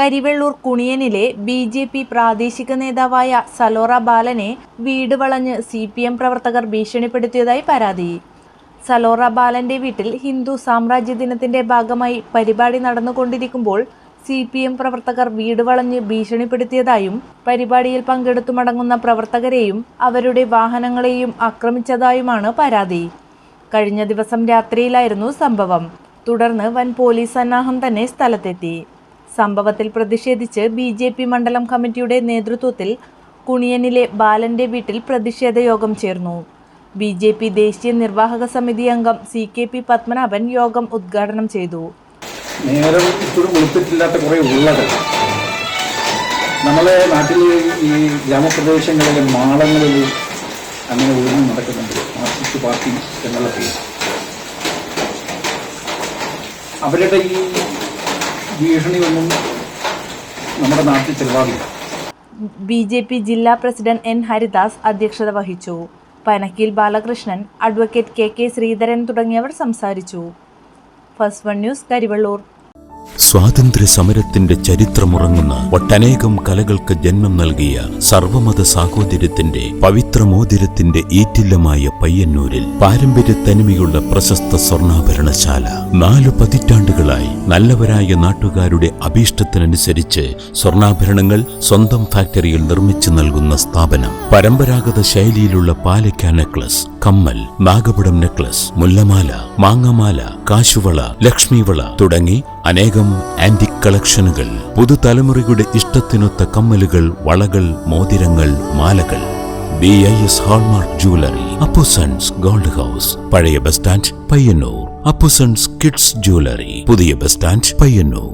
കരിവെള്ളൂർ കുണിയനിലെ B J P പ്രാദേശിക നേതാവായ സലോറ ബാലനെ വീട് വളഞ്ഞ് സി പി എം പ്രവർത്തകർ ഭീഷണിപ്പെടുത്തിയതായി പരാതി. സലോറ ബാലന്റെ വീട്ടിൽ ഹിന്ദു സാമ്രാജ്യ ദിനത്തിന്റെ ഭാഗമായി പരിപാടി നടന്നുകൊണ്ടിരിക്കുമ്പോൾ സി പി എം പ്രവർത്തകർ വീട് വളഞ്ഞ് ഭീഷണിപ്പെടുത്തിയതായും പരിപാടിയിൽ പങ്കെടുത്തു മടങ്ങുന്ന പ്രവർത്തകരെയും അവരുടെ വാഹനങ്ങളെയും ആക്രമിച്ചതായുമാണ് പരാതി. കഴിഞ്ഞ ദിവസം രാത്രിയിലായിരുന്നു സംഭവം. തുടർന്ന് വൻ പോലീസ് സന്നാഹം തന്നെ സ്ഥലത്തെത്തി. സംഭവത്തിൽ പ്രതിഷേധിച്ച് ബി ജെ പി മണ്ഡലം കമ്മിറ്റിയുടെ നേതൃത്വത്തിൽ കുണിയനിലെ ബാലന്റെ വീട്ടിൽ പ്രതിഷേധ യോഗം ചേർന്നു. ബി ജെ പി ദേശീയ നിർവാഹക സമിതി അംഗം സി കെ പി പത്മനാഭൻ യോഗം ഉദ്ഘാടനം ചെയ്തു. നേരം ഇപ്പോഴും വെളുത്തിട്ടില്ലാത്ത കുറേ ഉള്ളകൾ. നമ്മളെ നാട്ടിൽ ഈ ഗ്രാമപ്രദേശങ്ങളിലെ മാളങ്ങളിൽ അങ്ങനെ ഒഴിഞ്ഞു നടക്കുന്നുണ്ട്. മാർക്സിസ്റ്റ് പാർട്ടി എന്നുള്ള പേര് അവരുടെ ഈ ഭീഷണിയൊന്നും നമ്മുടെ നാട്ടിൽ ചെലവാകില്ല ബി ജെ പി ജില്ലാ പ്രസിഡന്റ് എൻ ഹരിദാസ് അധ്യക്ഷത വഹിച്ചു. Panakkil Balakrishnan advocate K K Sreedharan തുടങ്ങിയവർ സംസാരിച്ചു. First one news Karivellur. സ്വാതന്ത്ര്യ സമരത്തിന്റെ ചരിത്രമുറങ്ങുന്ന ഒട്ടനേകം കലകൾക്ക് ജന്മം നൽകിയ സർവമത സാഹോദര്യത്തിന്റെ പവിത്രമോതിരത്തിന്റെ ഈറ്റില്ലമായ പയ്യന്നൂരിൽ പാരമ്പര്യ തനിമയുള്ള പ്രശസ്ത സ്വർണാഭരണശാല. നാലു പതിറ്റാണ്ടുകളായി നല്ലവരായ നാട്ടുകാരുടെ അഭീഷ്ടത്തിനനുസരിച്ച് സ്വർണാഭരണങ്ങൾ സ്വന്തം ഫാക്ടറിയിൽ നിർമ്മിച്ചു നൽകുന്ന സ്ഥാപനം. പരമ്പരാഗത ശൈലിയിലുള്ള പാലക്ക നെക്ലസ് കമ്മൽ നാഗപടം നെക്ലസ് മുല്ലമാല മാങ്ങമാല കാശുവള ലക്ഷ്മിവള തുടങ്ങി അനേകം ആന്റിക് കളക്ഷനുകൾ. പുതുതലമുറയുടെ ഇഷ്ടത്തിനൊത്ത കമ്മലുകൾ വളകൾ മോതിരങ്ങൾ മാലകൾ. B I S hallmark jewellery Appusons gold house പഴയ bus stand Payyanur Appusons kids jewellery പുതിയ ബസ് സ്റ്റാൻഡ് പയ്യന്നൂർ